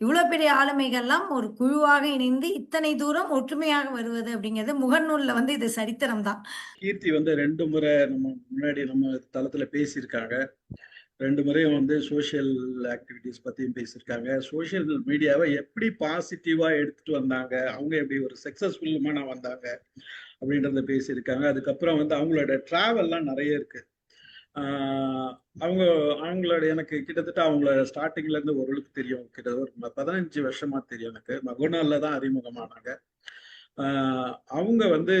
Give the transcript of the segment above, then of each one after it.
இவ்வளவு பெரிய ஆளுமைகள்லாம் ஒரு குழுவாக இணைந்து இத்தனை தூரம் ஒற்றுமையாக வருவது அப்படிங்கிறது முகநூல்ல வந்து இது சரித்திரம் தான் கீர்த்தி வந்து ரெண்டு முறை நம்ம முன்னாடி நம்ம தளத்துல பேசியிருக்காங்க. ரெண்டு முறையும் வந்து சோஷியல் ஆக்டிவிட்டிஸ் பத்தியும் பேசியிருக்காங்க. சோஷியல் மீடியாவை எப்படி பாசிட்டிவா எடுத்துட்டு வந்தாங்க? அவங்க எப்படி ஒரு சக்சஸ்ஃபுல்லுமான வந்தாங்க? அப்படின்றத பேசியிருக்காங்க. அதுக்கப்புறம் வந்து அவங்களோட டிராவல்லாம் நிறைய இருக்கு. அவங்க அவங்களோட எனக்கு கிட்டத்தட்ட அவங்களோட ஸ்டார்டிங்ல இருந்து ஓரளவுக்கு தெரியும். கிட்டத்தட்ட ஒரு பதினஞ்சு வருஷமா தெரியும் எனக்கு. மகுனால தான் அறிமுகமானாங்க. அவங்க வந்து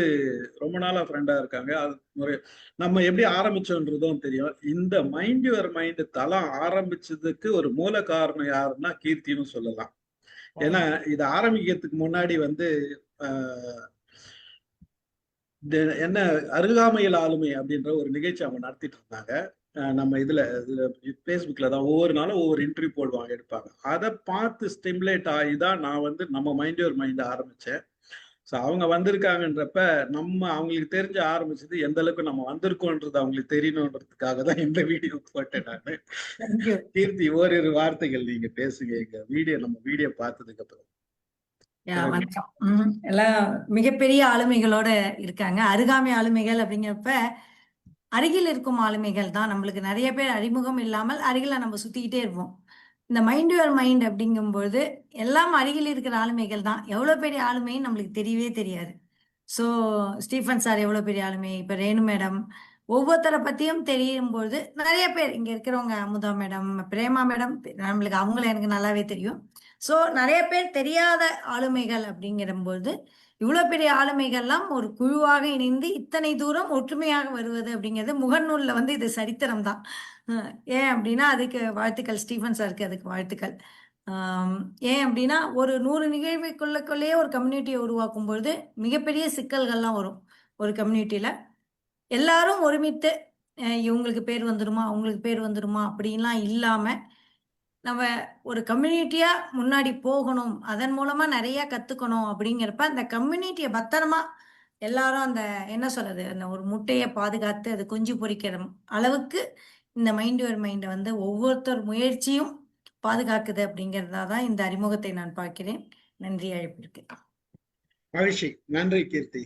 ரொம்ப நாளா ஃப்ரெண்டா இருக்காங்க. அது ஒரு நம்ம எப்படி ஆரம்பிச்சோன்றதும் தெரியும். இந்த மைண்ட் யுவர் மைண்ட் தளம் ஆரம்பிச்சதுக்கு ஒரு மூல காரணம் யாருன்னா கீர்த்தின்னு சொல்லலாம். ஏன்னா இதை ஆரம்பிக்கிறதுக்கு முன்னாடி வந்து என்ன அருகாமையில் ஆளுமை அப்படின்ற ஒரு நிகழ்ச்சி அவங்க நடத்திட்டு இருந்தாங்க. நம்ம இதுல ஃபேஸ்புக்ல தான் ஒவ்வொரு நாளும் ஒவ்வொரு இன்டர்வியூ போடுவாங்க எடுப்பாங்க. அதை பார்த்து ஸ்டிமுலேட் ஆகி தான் நான் வந்து நம்ம மைண்ட் யுவர் மைண்ட் ஆரம்பிச்சேன். ஸோ அவங்க வந்திருக்காங்கன்றப்ப நம்ம அவங்களுக்கு தெரிஞ்சு ஆரம்பிச்சது எந்த அளவுக்கு நம்ம வந்திருக்கோன்றது அவங்களுக்கு தெரியணுன்றதுக்காக தான் இந்த வீடியோ போட்டேன் நான். கீர்த்தி ஓரிரு வார்த்தைகள் நீங்க பேசுங்க. எங்க வீடியோ நம்ம வீடியோ பார்த்ததுக்கு அப்புறம். வணக்கம். ம், எல்லாம் மிகப்பெரிய ஆளுமைகளோட இருக்காங்க. அருகாமை ஆளுமைகள் அப்படிங்கிறப்ப அருகில் இருக்கும் ஆளுமைகள் தான். நம்மளுக்கு நிறைய பேர் அறிமுகம் இல்லாமல் அருகில நம்ம சுத்திக்கிட்டே இருப்போம். இந்த மைண்ட் யுவர் மைண்ட் அப்படிங்கும்போது எல்லாம் அருகில் இருக்கிற ஆளுமைகள் தான். எவ்வளவு பெரிய ஆளுமைன்னு நம்மளுக்கு தெரியவே தெரியாது. ஸோ ஸ்டீஃபன் சார் எவ்வளவு பெரிய ஆளுமை? இப்ப ரேணு மேடம் ஒவ்வொருத்தரை பத்தியும் தெரியும் பொழுது நிறைய பேர் இங்க இருக்கிறவங்க அமுதா மேடம் பிரேமா மேடம் நம்மளுக்கு அவங்கள எனக்கு நல்லாவே தெரியும். ஸோ நிறைய பேர் தெரியாத ஆளுமைகள் அப்படிங்கிறபோது இவ்வளோ பெரிய ஆளுமைகள்லாம் ஒரு குழுவாக இணைந்து இத்தனை தூரம் ஒற்றுமையாக வருவது அப்படிங்கிறது முகநூலில் வந்து இது சரித்திரம் தான். ஏன் அப்படின்னா அதுக்கு வாழ்த்துக்கள் ஸ்டீஃபன் சாருக்கு அதுக்கு வாழ்த்துக்கள். ஏன் அப்படின்னா ஒரு நூறு நிகழ்வுக்குள்ளக்குள்ளேயே ஒரு கம்யூனிட்டியை உருவாக்கும் பொழுது மிகப்பெரிய சிக்கல்கள்லாம் வரும் ஒரு கம்யூனிட்டியில எல்லாரும் ஒருமித்து இவங்களுக்கு பேர் வந்துடுமா அவங்களுக்கு பேர் வந்துடுமா அப்படின்லாம் இல்லாமல் நம்ம ஒரு கம்யூனிட்டியாக முன்னாடி போகணும் அதன் மூலமாக நிறையா கற்றுக்கணும் அப்படிங்கிறப்ப அந்த கம்யூனிட்டியை பத்திரமா எல்லாரும் அந்த என்ன சொல்கிறது அந்த ஒரு முட்டையை பாதுகாத்து அது குஞ்சு பொரிக்கிற அளவுக்கு இந்த மைண்ட் யுவர் மைண்டை வந்து ஒவ்வொருத்தர் முயற்சியும் பாதுகாக்குது அப்படிங்கிறதா தான் இந்த அறிமுகத்தை நான் பார்க்கிறேன். நன்றி அழைப்பிற்கு. மகிழ்ச்சி. நன்றி கீர்த்தி.